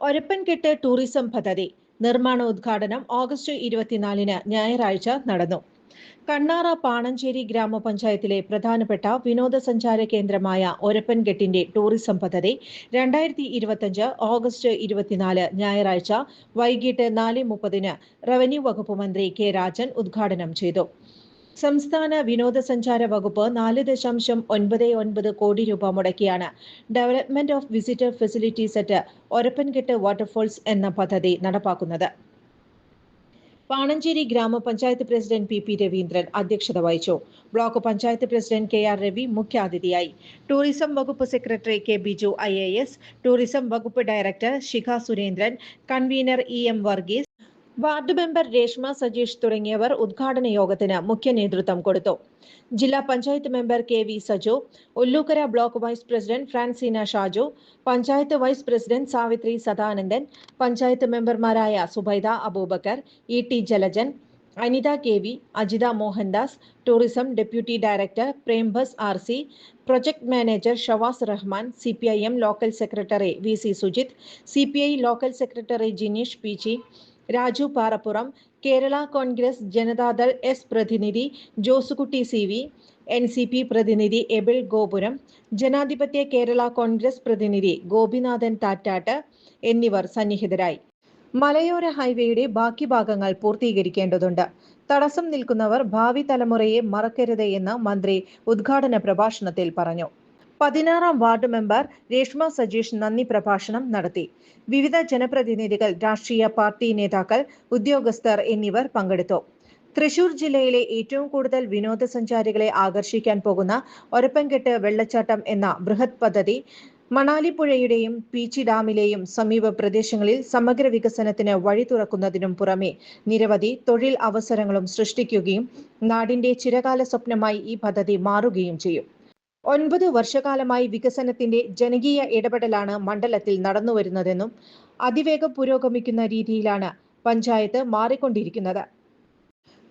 Orappankettu tourism പദ്ധതി നിർമ്മാണ ഉദ്ഘാടനം ഓഗസ്റ്റ് ഇരുപത്തിനാലിന് ഞായറാഴ്ച നടന്നു. കണ്ണാറ പാണഞ്ചേരി ഗ്രാമപഞ്ചായത്തിലെ പ്രധാനപ്പെട്ട വിനോദസഞ്ചാര കേന്ദ്രമായ ഒരപ്പൻകെട്ടിന്റെ ടൂറിസം പദ്ധതി രണ്ടായിരത്തി ഇരുപത്തിയഞ്ച് ഓഗസ്റ്റ് ഇരുപത്തിനാല് ഞായറാഴ്ച വൈകിട്ട് നാല് മുപ്പതിന് റവന്യൂ വകുപ്പ് മന്ത്രി കെ രാജൻ ഉദ്ഘാടനം ചെയ്തു. സംസ്ഥാന വിനോദസഞ്ചാര വകുപ്പ് നാല് ദശാംശം ഒൻപത് ഒൻപത് കോടി രൂപ മുടക്കിയാണ്. Development of visitor facilities at Orappankettu waterfalls എന്ന പദ്ധതി നടപ്പാക്കുന്നത്. പാണഞ്ചേരി ഗ്രാമപഞ്ചായത്ത് പ്രസിഡന്റ് പി പി രവീന്ദ്രൻ അധ്യക്ഷത വഹിച്ചു. Block panchayat president K R Ravi മുഖ്യാതിഥിയായി. ടൂറിസം വകുപ്പ് secretary K Biju I tourism വകുപ്പ് director Shikha Surendran convener E M Varghese ward member Reshma Sajeesh തുടങ്ങിയവർ ഉദ്ഘാടന യോഗത്തിന് മുഖ്യ നേതൃത്വം കൊടുത്തു. ജില്ലാ panchayat member K V Saju Ullookkara block vice president Francina Shaju panchayat vice president Savithri Sadanandan panchayat മെമ്പർമാരായ Subaida Abubakar E T Jalajan Anitha K V Ajitha Mohandas tourism deputy director Prembas R C project manager Shavas Rahman C P I M local secretary V C Sujith C P I local secretary Jineesh P G Raju Parappuram Kerala Congress Janata Dal S പ്രതിനിധി Josekutty C V N C P പ്രതിനിധി എബിൾ ഗോപുരം ജനാധിപത്യ കേരള കോൺഗ്രസ് പ്രതിനിധി ഗോപിനാഥൻ താറ്റാട്ട് എന്നിവർ സന്നിഹിതരായി. മലയോര ഹൈവേയുടെ ബാക്കി ഭാഗങ്ങൾ പൂർത്തീകരിക്കേണ്ടതുണ്ട്. തടസ്സം നിൽക്കുന്നവർ ഭാവി തലമുറയെ മറക്കരുത് എന്ന് മന്ത്രി ഉദ്ഘാടന പ്രഭാഷണത്തിൽ പറഞ്ഞു. പതിനാറാം വാർഡ് മെമ്പർ രേഷ്മ സജീഷ് നന്ദി പ്രഭാഷണം നടത്തി. വിവിധ ജനപ്രതിനിധികൾ രാഷ്ട്രീയ പാർട്ടി നേതാക്കൾ ഉദ്യോഗസ്ഥർ എന്നിവർ പങ്കെടുത്തു. തൃശൂർ ജില്ലയിലെ ഏറ്റവും കൂടുതൽ വിനോദസഞ്ചാരികളെ ആകർഷിക്കാൻ പോകുന്ന ഒരപ്പൻകെട്ട് വെള്ളച്ചാട്ടം എന്ന ബൃഹത് പദ്ധതി മണാലിപ്പുഴയുടെയും പീച്ചി ഡാമിലെയും സമീപ പ്രദേശങ്ങളിൽ സമഗ്ര വികസനത്തിന് വഴി തുറക്കുന്നതിനും പുറമെ നിരവധി തൊഴിൽ അവസരങ്ങളും സൃഷ്ടിക്കുകയും നാടിന്റെ ചിരകാല സ്വപ്നമായി ഈ പദ്ധതി മാറുകയും ചെയ്യും. ഒൻപത് വർഷകാലമായി വികസനത്തിന്റെ ജനകീയ ഇടപെടലാണ് മണ്ഡലത്തിൽ നടന്നുവരുന്നതെന്നും അതിവേഗം പുരോഗമിക്കുന്ന രീതിയിലാണ് പഞ്ചായത്ത് മാറിക്കൊണ്ടിരിക്കുന്നത്.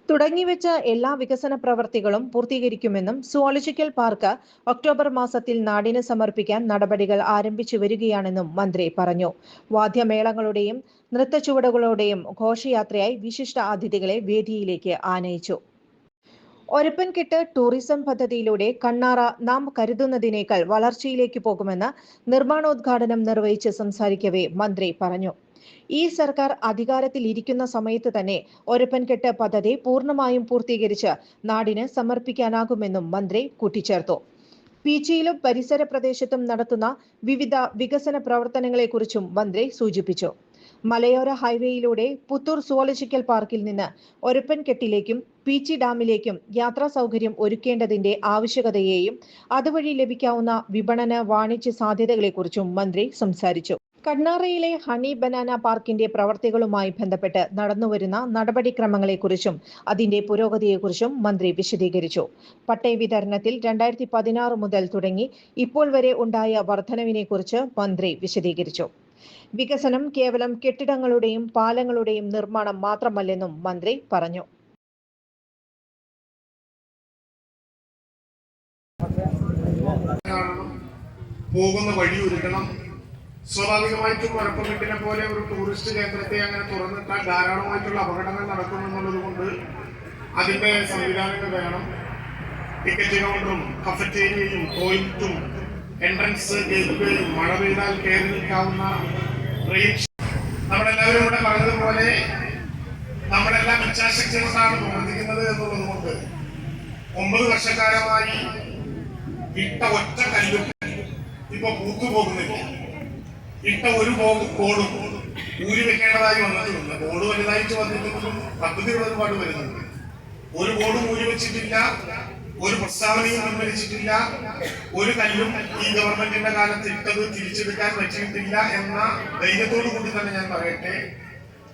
തുടങ്ങിവെച്ച എല്ലാ വികസന പ്രവർത്തികളും പൂർത്തീകരിക്കുമെന്നും സുവോളജിക്കൽ പാർക്ക് ഒക്ടോബർ മാസത്തിൽ നാടിന് സമർപ്പിക്കാൻ നടപടികൾ ആരംഭിച്ചു വരികയാണെന്നും മന്ത്രി പറഞ്ഞു. വാദ്യമേളങ്ങളുടെയും നൃത്തച്ചുവടുകളുടെയും ഘോഷയാത്രയായി വിശിഷ്ട അതിഥികളെ വേദിയിലേക്ക് ആനയിച്ചു. ഒരപ്പൻകെട്ട് ടൂറിസം പദ്ധതിയിലൂടെ കണ്ണാറ നാം കരുതുന്നതിനേക്കാൾ വളർച്ചയിലേക്ക് പോകുമെന്ന് നിർമ്മാണോദ്ഘാടനം നിർവഹിച്ച് സംസാരിക്കവേ മന്ത്രി പറഞ്ഞു. ഈ സർക്കാർ അധികാരത്തിൽ ഇരിക്കുന്ന സമയത്ത് തന്നെ ഒരപ്പൻകെട്ട് പദ്ധതി പൂർണമായും പൂർത്തീകരിച്ച് നാടിന് സമർപ്പിക്കാനാകുമെന്നും മന്ത്രി കൂട്ടിച്ചേർത്തു. പീച്ചിയിലും പരിസര പ്രദേശത്തും നടത്തുന്ന വിവിധ വികസന പ്രവർത്തനങ്ങളെക്കുറിച്ചും മന്ത്രി സൂചിപ്പിച്ചു. മലയോര ഹൈവേയിലൂടെ പുത്തൂർ സുവോളജിക്കൽ പാർക്കിൽ നിന്ന് ഒരപ്പൻകെട്ടിലേക്കും പീച്ചി ഡാമിലേക്കും യാത്രാ സൗകര്യം ഒരുക്കേണ്ടതിന്റെ ആവശ്യകതയെയും അതുവഴി ലഭിക്കാവുന്ന വിപണന വാണിജ്യ സാധ്യതകളെക്കുറിച്ചും മന്ത്രി സംസാരിച്ചു. കണ്ണാറയിലെ ഹണി ബനാന പാർക്കിന്റെ പ്രവർത്തികളുമായി ബന്ധപ്പെട്ട് നടന്നുവരുന്ന നടപടിക്രമങ്ങളെക്കുറിച്ചും അതിന്റെ പുരോഗതിയെക്കുറിച്ചും മന്ത്രി വിശദീകരിച്ചു. പട്ടയ വിതരണത്തിൽ രണ്ടായിരത്തി പതിനാറ് മുതൽ തുടങ്ങി ഇപ്പോൾ വരെ ഉണ്ടായ വർധനവിനെക്കുറിച്ച് മന്ത്രി വിശദീകരിച്ചു. വികസനം കേവലം കെട്ടിടങ്ങളുടെയും പാലങ്ങളുടെയും നിർമ്മാണം മാത്രമല്ലെന്നും മന്ത്രി പറഞ്ഞു. പോകുന്ന വഴി ഒരുക്കണം. സ്വാഭാവികമായിട്ടും കുഴപ്പമിട്ടിനെ പോലെ ഒരു ടൂറിസ്റ്റ് കേന്ദ്രത്തെ അങ്ങനെ തുറന്നിട്ടാൽ ധാരാളമായിട്ടുള്ള അപകടങ്ങൾ നടക്കുമെന്നുള്ളത് കൊണ്ട് അതിന്റെ സംവിധാനങ്ങൾ വേണം. ടിക്കറ്റ് കൗണ്ടറും കഫറ്റേരിയയും ടോയ്ലറ്റും എൻട്രൻസ് ഗേറ്റ് മഴ പെയ്താൽ കയറി നിൽക്കാവുന്ന നമ്മളെല്ലാവരും ഇവിടെ പറഞ്ഞതുപോലെ നമ്മളെല്ലാം ഇച്ഛാശക്തി കൊണ്ടാണ് പ്രവർത്തിക്കുന്നത് എന്നുള്ളത് കൊണ്ട് ഒമ്പത് വർഷക്കാലമായി ഇട്ട ഒറ്റ കല്ലും ഇപ്പൊ പൂത്തു പോകുന്നില്ല ഇട്ട ഒരു കോളും ഊരി വെക്കേണ്ടതായി വന്നിട്ടുണ്ട്. ബോർഡ് വലുതായിട്ട് വന്നിട്ടുണ്ടെങ്കിലും പദ്ധതികൾ ഒരുപാട് വരുന്നുണ്ട്. ഒരു ബോർഡും ഊരി വെച്ചിട്ടില്ല. ഒരു പ്രസ്താവനയും പിൻവലിച്ചിട്ടില്ല. ഒരു കല്ലും ഈ ഗവൺമെന്റിന്റെ കാലത്ത് ഇട്ടത് തിരിച്ചെടുക്കാൻ പറ്റിയിട്ടില്ല എന്ന ധൈര്യത്തോടു കൂടി തന്നെ ഞാൻ പറയട്ടെ.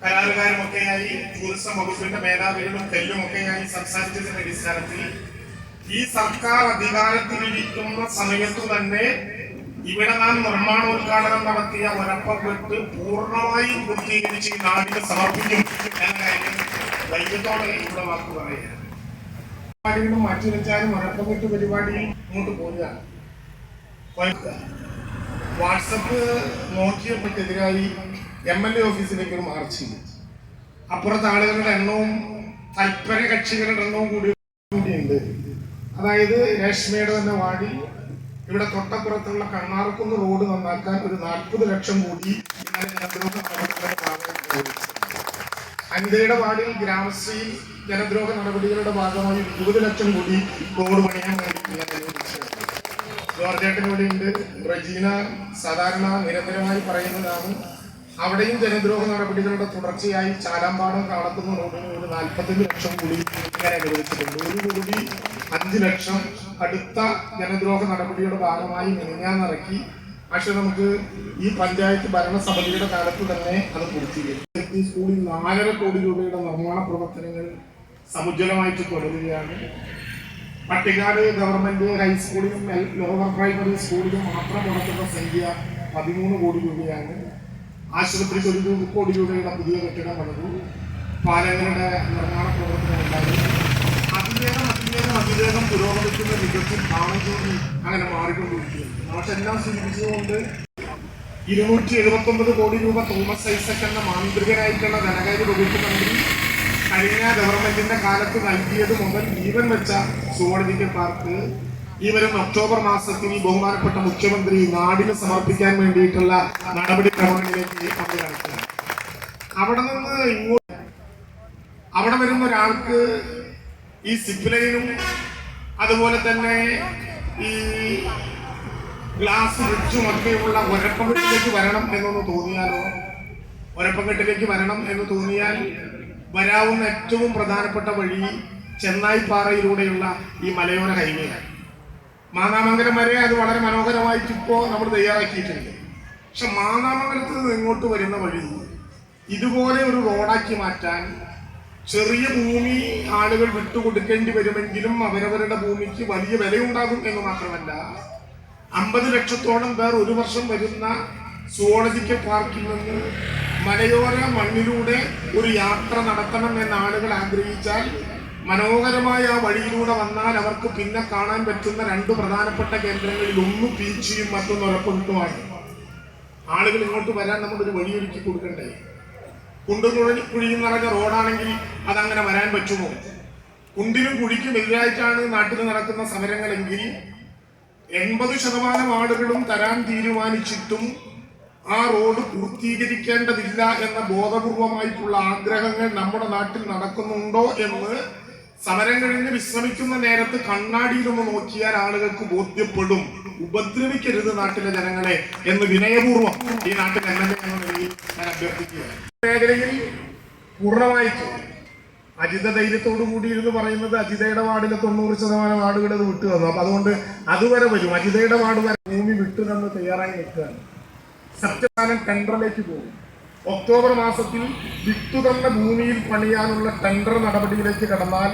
കരാറുകാരുമൊക്കെയായി ടൂറിസം വകുപ്പിന്റെ മേധാവികളും കല്ലുമൊക്കെയായി സംസാരിച്ചതിന്റെ അടിസ്ഥാനത്തിൽ ഈ സർക്കാർ അധികാരത്തിലിരിക്കുന്ന സമയത്തു തന്നെ ഇവിടെ നാം നിർമ്മാണോദ്ഘാടനം നടത്തിയ ഒരപ്പപ്പെട്ട് പൂർണമായി പൂർത്തീകരിച്ച് ഈ നാടിന് സമർപ്പിക്കും എന്ന കാര്യം ധൈര്യത്തോടെ ഇവിടെ വാക്ക് പറയുക പരിപാടികളും മാറ്റിവെച്ചാലും ഒരപ്പപ്പെട്ട് പരിപാടിയും ഇങ്ങോട്ട് പോവുകയാണ് വാട്സപ്പ് നോക്കിയപ്പോഴെതിരായി എം എൽ എ ഓഫീസിലേക്ക് ഒരു മാർച്ച് ചെയ്തു അപ്പുറത്തെ ആളുകളുടെ എണ്ണവും തൽപര കക്ഷികളുടെ എണ്ണവും കൂടി കൂടിയുണ്ട്. അതായത് രേഷ്മയുടെ തന്നെ വാടി ഇവിടെ തൊട്ടപ്പുറത്തുള്ള കണ്ണാർക്കുന്ന് റോഡ് നന്നാക്കാൻ ഒരു നാൽപ്പത് ലക്ഷം കൂടി. അനിതയുടെ വാർഡിൽ ഗ്രാമശ്രീ ജനദ്രോഹ നടപടികളുടെ ഭാഗമായി ഇരുപത് ലക്ഷം കോടി റോഡ് പണിയാൻ. ജോർജേട്ടൻ ഉണ്ട് റജീന സാധാരണ നിരന്തരമായി പറയുന്നതാണ് അവിടെയും ജനദ്രോഹ നടപടികളുടെ തുടർച്ചയായി ചാലാമ്പാടം കാണത്തുന്ന റോഡിന് ഒരു നാൽപ്പത്തഞ്ച് ലക്ഷം കൂടി അനുവദിച്ചിട്ടുണ്ട്. ഒരു കോടി അഞ്ച് ലക്ഷം അടുത്ത ജനദ്രോഹ നടപടിയുടെ ഭാഗമായി മെനിഞ്ഞാന്നിറക്കി പക്ഷെ നമുക്ക് ഈ പഞ്ചായത്ത് ഭരണസമിതിയുടെ കാലത്ത് തന്നെ അത് പൂർത്തീകരിക്കും സ്കൂളിൽ നാലര കോടി രൂപയുടെ നിർമ്മാണ പ്രവർത്തനങ്ങൾ സമുജ്വലമായിട്ട് തുടരുകയാണ്. പട്ടികാട് ഗവൺമെന്റ് ഹൈസ്കൂളിലും ലോവർ പ്രൈമറി സ്കൂളിലും മാത്രം മുടക്കുന്ന സംഖ്യ പതിമൂന്ന് കോടി രൂപയാണ്. ആശുപത്രിക്ക് ഒരു കോടി രൂപയുടെ പുതിയ കെട്ടിടം പണിതു. പാലങ്ങളുടെ നിർമ്മാണ പ്രവർത്തനമുണ്ടായി അതിവേഗം അതിവേഗം അതിവേഗം പുരോഗമിക്കുന്ന വിധത്തിൽ താമസോടി അങ്ങനെ മാറിക്കൊണ്ടിരിക്കുകയാണ്. പക്ഷെ എല്ലാം സൂചിപ്പിച്ചുകൊണ്ട് ഇരുന്നൂറ്റി എഴുപത്തി ഒമ്പത് കോടി രൂപ തോമസ് ഐസക് എന്ന മാന്ത്രികനായിട്ടുള്ള ധനകാര്യ വകുപ്പ് മന്ത്രി കഴിഞ്ഞ ഗവൺമെന്റിന്റെ കാലത്ത് നൽകിയത് മുതൽ ജീവൻ വെച്ച സുവോളജിക്കൽ പാർക്ക് ഈ വരുന്ന ഒക്ടോബർ മാസത്തിൽ ബഹുമാനപ്പെട്ട മുഖ്യമന്ത്രി നാടിന് സമർപ്പിക്കാൻ വേണ്ടിയിട്ടുള്ള നടപടിക്രമങ്ങളിലേക്ക് കടക്കുക അവിടെ നിന്ന് ഇങ്ങോട്ട് അവിടെ വരുന്ന ഒരാൾക്ക് ഈ സിപ്പ് ലൈനും അതുപോലെ തന്നെ ഈ ഗ്ലാസ് ബ്രിഡ്ജും ഒക്കെയുള്ള ഒരപ്പംകെട്ടിലേക്ക് വരണം എന്നൊന്ന് തോന്നിയാലോ? ഒരപ്പംകെട്ടിലേക്ക് വരണം എന്ന് തോന്നിയാൽ വരാവുന്ന ഏറ്റവും പ്രധാനപ്പെട്ട വഴി ചെന്നായി പാറയിലൂടെയുള്ള ഈ മലയോര ഹൈവേയാണ്. മാന്നാമംഗലം വരെ അത് വളരെ മനോഹരമായിട്ട് ഇപ്പോൾ നമ്മൾ തയ്യാറാക്കിയിട്ടുണ്ട്. പക്ഷെ മാന്നാമംഗലത്ത് നിന്ന് ഇങ്ങോട്ട് വരുന്ന വഴി ഇതുപോലെ ഒരു റോഡാക്കി മാറ്റാൻ ചെറിയ ഭൂമി ആളുകൾ വിട്ടുകൊടുക്കേണ്ടി വരുമെങ്കിലും അവരവരുടെ ഭൂമിക്ക് വലിയ വിലയുണ്ടാകും എന്ന് മാത്രമല്ല അമ്പത് ലക്ഷത്തോളം പേർ ഒരു വർഷം വരുന്ന സുവോളജിക്കൽ പാർക്കിൽ നിന്ന് മലയോര മണ്ണിലൂടെ ഒരു യാത്ര നടത്തണം എന്ന് ആളുകൾ ആഗ്രഹിച്ചാൽ മനോഹരമായ ആ വഴിയിലൂടെ വന്നാൽ അവർക്ക് പിന്നെ കാണാൻ പറ്റുന്ന രണ്ട് പ്രധാനപ്പെട്ട കേന്ദ്രങ്ങളിൽ ഒന്ന് പീച്ചിയും മറ്റൊന്ന് ഉറപ്പുമാണ് ആളുകൾ ഇങ്ങോട്ട് വരാൻ നമ്മളൊരു വഴിയൊരുക്കി കൊടുക്കണ്ടേ? കുണ്ടും കുഴി കുഴിയും നിറഞ്ഞ റോഡാണെങ്കിൽ അതങ്ങനെ വരാൻ പറ്റുമോ? കുണ്ടിനും കുഴിക്കും എതിരായിട്ടാണ് നാട്ടിൽ നടക്കുന്ന സമരങ്ങളെങ്കിൽ എൺപത് ശതമാനം ആളുകളും തരാൻ തീരുമാനിച്ചിട്ടും ആ റോഡ് പൂർത്തീകരിക്കേണ്ടതില്ല എന്ന ബോധപൂർവമായിട്ടുള്ള ആഗ്രഹങ്ങൾ നമ്മുടെ നാട്ടിൽ നടക്കുന്നുണ്ടോ എന്ന് സമരം കഴിഞ്ഞ് വിശ്രമിക്കുന്ന നേരത്ത് കണ്ണാടിയിലൊന്ന് നോക്കിയാൽ ആളുകൾക്ക് ബോധ്യപ്പെടും. ഉപദ്രവിക്കരുത് നാട്ടിലെ ജനങ്ങളെ എന്ന് വിനയപൂർവം ഈ നാട്ടിൽ എം എൽ എ എന്ന നിലയിൽ ഞാൻ അഭ്യർത്ഥിക്കുകയാണ്. മേഖലയിൽ പൂർണമായിട്ടും അജിത ധൈര്യത്തോടു കൂടി ഇരുന്ന് പറയുന്നത് അജിതയുടെ വാർഡിലെ തൊണ്ണൂറ് ശതമാനം ആളുകൾ അത് വിട്ടു തന്നു. അപ്പൊ അതുകൊണ്ട് അതുവരെ വരും. അജിതയുടെ വാർഡ് വരെ ഭൂമി വിട്ടു തന്ന് തയ്യാറായി നിൽക്കുകയാണ്. സത്യകാലം ടെൻഡറിലേക്ക് പോകും. ഒക്ടോബർ മാസത്തിൽ വിത്തുതന്ന ഭൂമിയിൽ പണിയാനുള്ള ടെൻഡർ നടപടിയിലേക്ക് കടന്നാൽ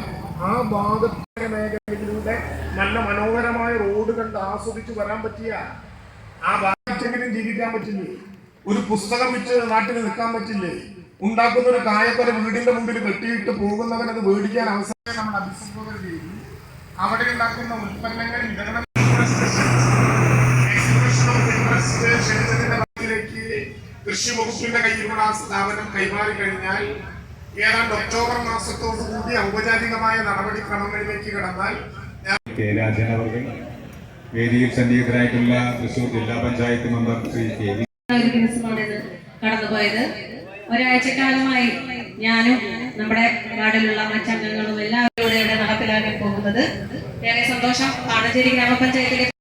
ആ ഭാഗത്തെ മേഖലയിലൂടെ നല്ല മനോഹരമായ റോഡ് കണ്ട് ആസ്വദിച്ച് വരാൻ പറ്റിയ ആ ഭാഗത്തെങ്കിലും ജീവിക്കാൻ പറ്റില്ലേ? ഒരു പുസ്തകം വെച്ച് നാട്ടിൽ നിൽക്കാൻ പറ്റില്ലേ? ഉണ്ടാക്കുന്ന ഒരു കായക്കൊല വീടിന്റെ മുമ്പിൽ കെട്ടിയിട്ട് പോകുന്നവൻ അത് മേടിക്കാൻ അവസരം നമ്മൾ അഭിസംബോധന ചെയ്തു. അവിടെ ഉണ്ടാക്കുന്ന ഉൽപ്പന്നങ്ങൾ വിതരണം കൃഷി വകുപ്പിന്റെ കയ്യിലുള്ള ആ സ്ഥാപനം കൈമാറി കഴിഞ്ഞാൽ ഏതാണ്ട് ഒക്ടോബർ മാസത്തോടുകൂടി ഔപചാരികമായ നടപടിക്രമങ്ങളിലേക്ക് കടന്നാൽ കെ അവർ വേദിയിൽ സന്നിഹിതരായിട്ടുള്ള തൃശൂർ ജില്ലാ panchayat member Shri K V കടന്നുപോയത്. ഒരാഴ്ചക്കാലമായി ഞാനും നമ്മുടെ വാർഡിലുള്ള മറ്റംഗങ്ങളും എല്ലാവരും നടപ്പിലാക്കാൻ പോകുന്നത്. ഏറെ സന്തോഷം. പാണഞ്ചേരി ഗ്രാമപഞ്ചായത്തിലെ